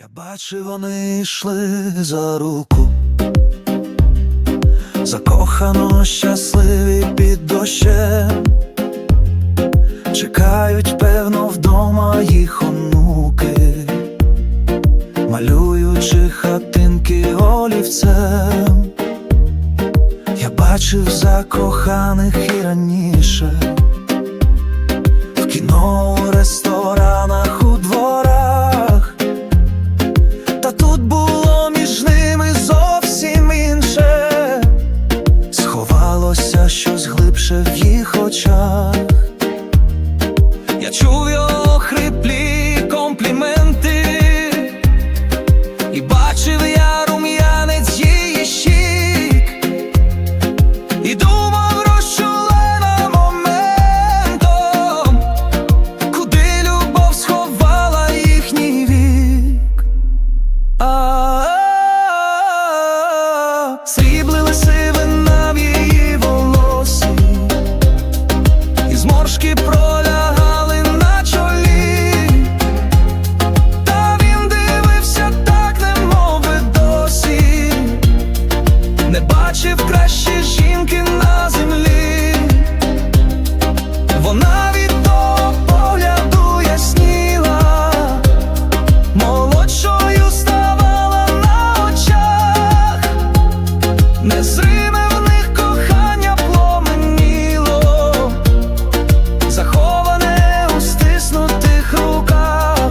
Я бачив, вони йшли за руку, закохано щасливі під дощем, чекають, певно, вдома їх онуки, малюючи хатинки олівцем. Я бачив закоханих і раніше, в кіно, бачив я незриме в них кохання пломеніло, заховане у стиснутих руках,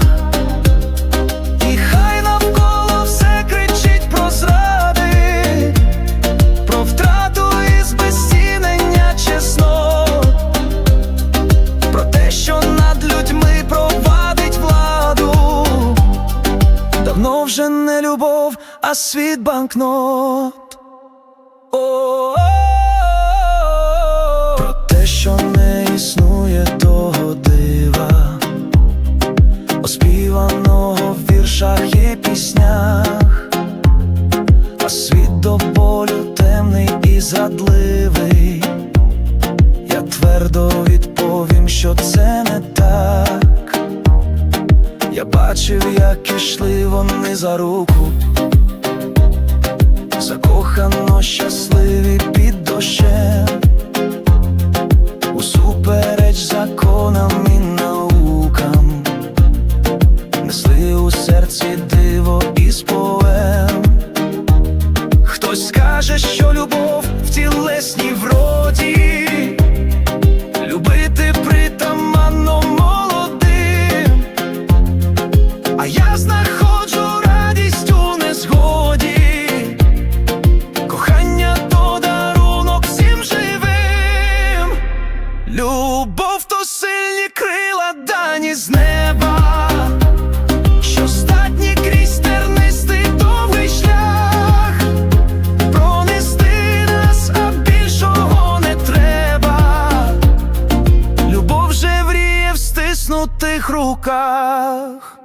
і хай навколо все кричить про зради, про втрату і збезцінення чеснот. Про те, що над людьми провадить владу, давно вже не любов, а світ банкнот. Те, що не існує того дива, оспіваного в віршах і піснях, а світ до болю темний і зрадливий. Я твердо відповім, що це не так. Я бачив, як ішли вони за руку, закохано щасливі під дощем, усупереч законам і наукам, несли у серці диво із поем. Хтось скаже, що любов в тілесній вроді, В стиснутих руках.